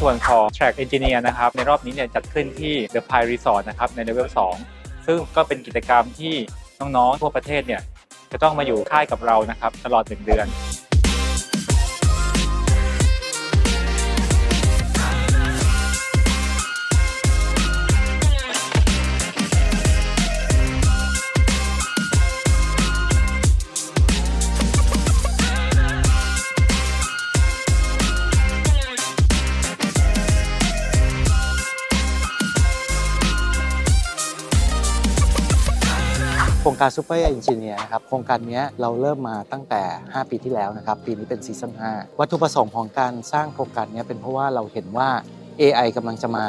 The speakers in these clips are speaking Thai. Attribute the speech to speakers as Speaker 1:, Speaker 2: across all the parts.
Speaker 1: ส่วนของ Track Engineer นะครับในรอบนี้เนี่ยจัดขึ้นที่ The Pie Resort นะครับในเลเวล2ซึ่งก็เป็นกิจกรรมที่น้องๆทั่วประเทศเนี่ยจะต้องมาอยู่ค่ายกับเรานะครับตลอด 1 เดือน
Speaker 2: โครงการซูเปอร์เอนจิเนียร์นะครับโครงการนี้เราเริ่มมาตั้งแต่ 5 ปีที่แล้วนะครับ ปีนี้เป็นซีซั่น5วัตถุประสงค์ของการสร้างโครงการนี้เป็นเพราะว่าเราเห็นว่า AI กำลังจะมา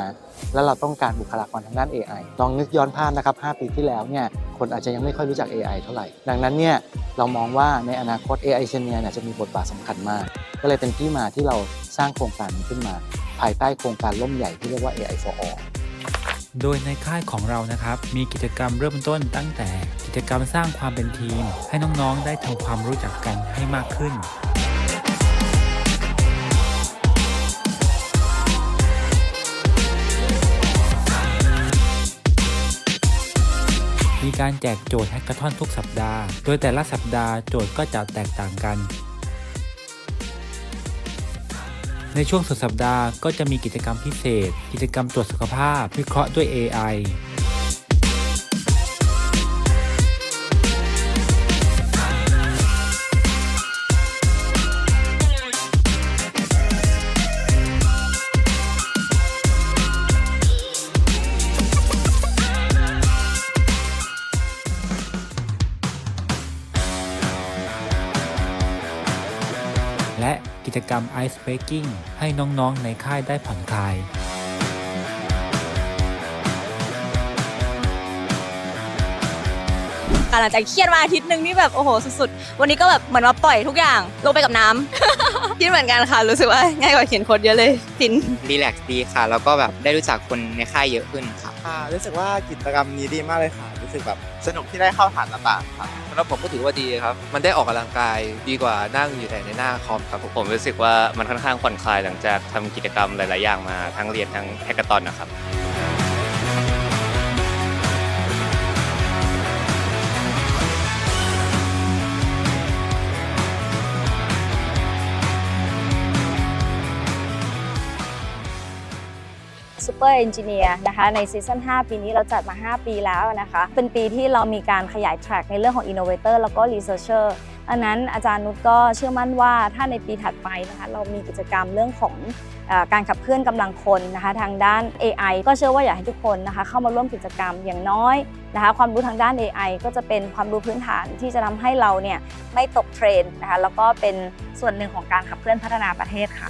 Speaker 2: แล้วเราต้องการบุคลากรทางด้าน AI ลองนึกย้อนภาพนะครับ 5 ปีที่แล้วเนี่ยคนอาจจะยังไม่ค่อยรู้จัก AI เท่าไหร่ ดังนั้นเนี่ยเรามองว่าในอนาคต AI Engineer เนี่ยจะมีบทบาทสำคัญมาก ก็เลยเป็นที่มาที่เราสร้างโครงการนี้ขึ้นมา ภายใต้โครงการล่มใหญ่ที่เรียกว่า AI for all
Speaker 3: โดยในค่ายของเรานะครับ มีกิจกรรมเริ่มต้นตั้งแต่กิจกรรมสร้างความเป็นทีม ให้น้องๆได้ทำความรู้จักกันให้มากขึ้น มีการแจกโจทย์แฮกเกอร์ทอนทุกสัปดาห์ โดยแต่ละสัปดาห์โจทย์ก็จะแตกต่างกัน ในช่วงสุดสัปดาห์ก็จะมีกิจกรรมพิเศษ กิจกรรมตรวจสุขภาพ วิเคราะห์ด้วย AI และกิจกรรมไอซ์เบรกิ้งให้น้องๆในค่ายได้ผ่อนคลาย
Speaker 4: หลังจากเครียดมาอาทิตย์หนึ่งนี่แบบโอ้โหสุดๆ วันนี้ก็แบบเหมือนมาปล่อยทุกอย่างลงไปกับน้ำ คิดเหมือนกันค่ะรู้สึกว่าง่ายกว่าเขียนโค้ดเยอะเลยฟิน
Speaker 5: รีแลกซ์ดีค่ะ แล้วก็แบบได้รู้จักคนในค่ายเยอะขึ้นค่ะ
Speaker 6: ค่ะรู้สึกว่ากิจกรรมนี้ดีมากเลยค่ะ รู้สึกแบบสนุกที่ได้เข้าฐานต่างๆค่ะ
Speaker 7: สำหรับผมก็ถือว่าดีครับ มันได้ออกกำลังกายดีกว่านั่งอยู่แต่ในหน้าคอมครับผม
Speaker 8: ผมรู้สึกว่ามันค่อนข้างผ่อนคลายหลังจากทำกิจกรรมหลาย ๆ อย่างมาทั้งเรียนทั้งแฮกเกอร์ตอนนะครับ
Speaker 4: ซูเปอร์เอนจิเนียร์นะคะในซีซั่น5ปีนี้เราจัดมา 5 ปีแล้วนะคะ เป็นปีที่เรามีการขยายแทร็กในเรื่องของ Innovator แล้วก็ Researcher อันนั้นอาจารย์นุชก็เชื่อมั่นว่าถ้าในปีถัดไปนะคะเรามีกิจกรรมเรื่องของอการขับเคลื่อนกำลังคนนะคะทางด้าน AI ก็เชื่อว่าอยากให้ทุกคนนะคะเข้ามาร่วมกิจกรรมอย่างน้อยนะคะความรู้ทางด้าน AI ก็จะเป็นความรู้พื้นฐานที่จะทำให้เราเนี่ยไม่ตกเทรนด์นะคะแล้วก็เป็นส่วนหนึ่งของการขับเคลื่อนพัฒนาประเทศค่ะ